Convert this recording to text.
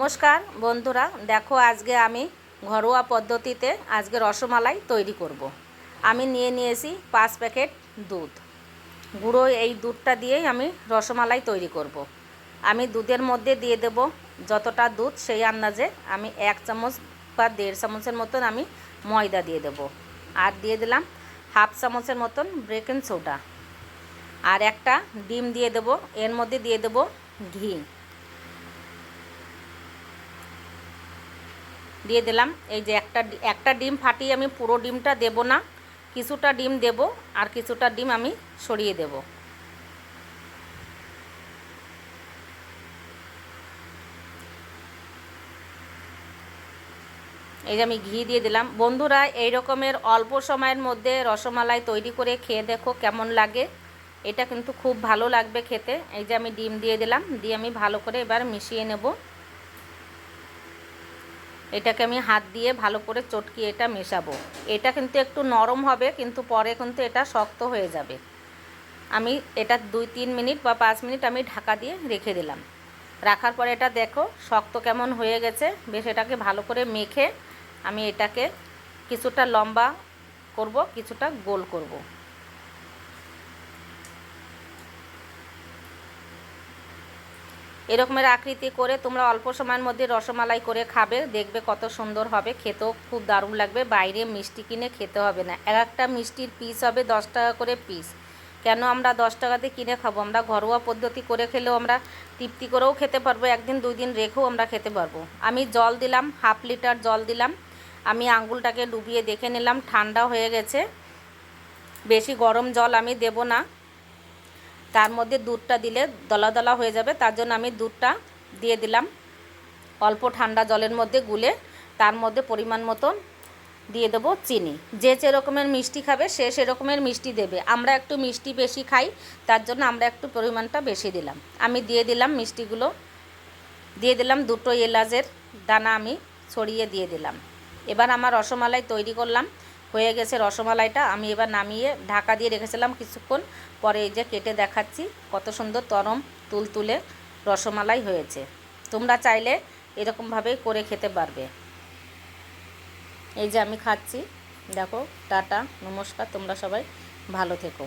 নমস্কার, বন্ধুরা। দেখো, আজকে আমি ঘরোয়া পদ্ধতিতে আজকে রসমালাই তৈরি করব। আমি নিয়ে নিয়েছি পাঁচ প্যাকেট দুধ। গুঁড়ো এই দুধটা দিয়েই আমি রসমালাই তৈরি করব। আমি দুধের মধ্যে দিয়ে দেব যতটা দুধ, সেই আন্দাজে আমি এক চামচ বা দেড় চামচের মতন আমি ময়দা দিয়ে দেব। আর দিয়ে দিলাম হাফ চামচের মতন বেকিং সোডা। আর একটা ডিম দিয়ে দেব। এর মধ্যে দিয়ে দেব ঘি। দিয়ে দিলাম। এই যে একটা একটা ডিম ফাটিয়ে আমি পুরো ডিমটা দেব না, কিছুটা ডিম দেব আর কিছুটা ডিম আমি সরিয়ে দেব। এই যে আমি ঘি দিয়ে দিলাম। বন্ধুরা, এই রকমের অল্প সময়ের মধ্যে রসমালাই তৈরি করে খেয়ে দেখো কেমন লাগে। এটা কিন্তু খুব ভালো লাগবে খেতে। এই যে আমি ডিম দিয়ে দিলাম, দিয়ে আমি ভালো করে এবার মিশিয়ে নেব। এটাকে আমি হাত দিয়ে ভালো করে চটকিয়ে এটা মেশাবো। এটা কিন্তু একটু নরম হবে, কিন্তু পরে কিন্তু এটা শক্ত হয়ে যাবে। আমি এটা দুই তিন মিনিট বা পাঁচ মিনিট আমি ঢাকা দিয়ে রেখে দিলাম। রাখার পরে এটা দেখো শক্ত কেমন হয়ে গেছে। বেশ এটাকে ভালো করে মেখে আমি এটাকে কিছুটা লম্বা করব, কিছুটা গোল করব। এরকমের আকৃতি করে তোমরা অল্প সময়ের মধ্যে রসমালাই করে খাবে, দেখবে কত সুন্দর হবে, খেতেও খুব দারুণ লাগবে, বাইরে মিষ্টি কিনে খেতে হবে না। এক একটা মিষ্টির পিস হবে দশ টাকা করে পিস কেন আমরা দশ টাকাতে কিনে খাব? আমরা ঘরোয়া পদ্ধতি করে খেলেও আমরা তৃপ্তি করেও খেতে পারব, একদিন দুই দিন রেখেও আমরা খেতে পারব। আমি জল দিলাম হাফ লিটার জল দিলাম, আমি আঙ্গুলটাকে ডুবিয়ে দেখে নিলাম, ঠান্ডা হয়ে গেছে। বেশি গরম জল আমি দেব না। তার মধ্যে দুধটা দিলে দলা দলা হয়ে যাবে, তার জন্য আমি দুধটা দিয়ে দিলাম। অল্প ঠান্ডা জলের মধ্যে গুলে তার মধ্যে পরিমাণ মতন দিয়ে দেবো চিনি। যে যেরকমের মিষ্টি খাবে, সে সেরকমের মিষ্টি দেবে। আমরা একটু মিষ্টি বেশি খাই, তার জন্য আমরা একটু পরিমাণটা বেশি দিলাম। আমি দিয়ে দিলাম মিষ্টিগুলো, দিয়ে দিলাম দুটো এলাচের দানা আমি ছড়িয়ে দিয়ে দিলাম। এবার আমার রসমালাই তৈরি করলাম। হয়ে গেছে রসমালাইটা, আমি এবার নামিয়ে ঢাকা দিয়ে রেখেছিলাম কিছুক্ষণ। পরে এই যে কেটে দেখাচ্ছি, কত সুন্দর তরম তুল তুলে রসমালাই হয়েছে। তোমরা চাইলে এরকমভাবেই করে খেতে পারবে। এই যে আমি খাচ্ছি। দেখো, টাটা, নমস্কার, তোমরা সবাই ভালো থেকো।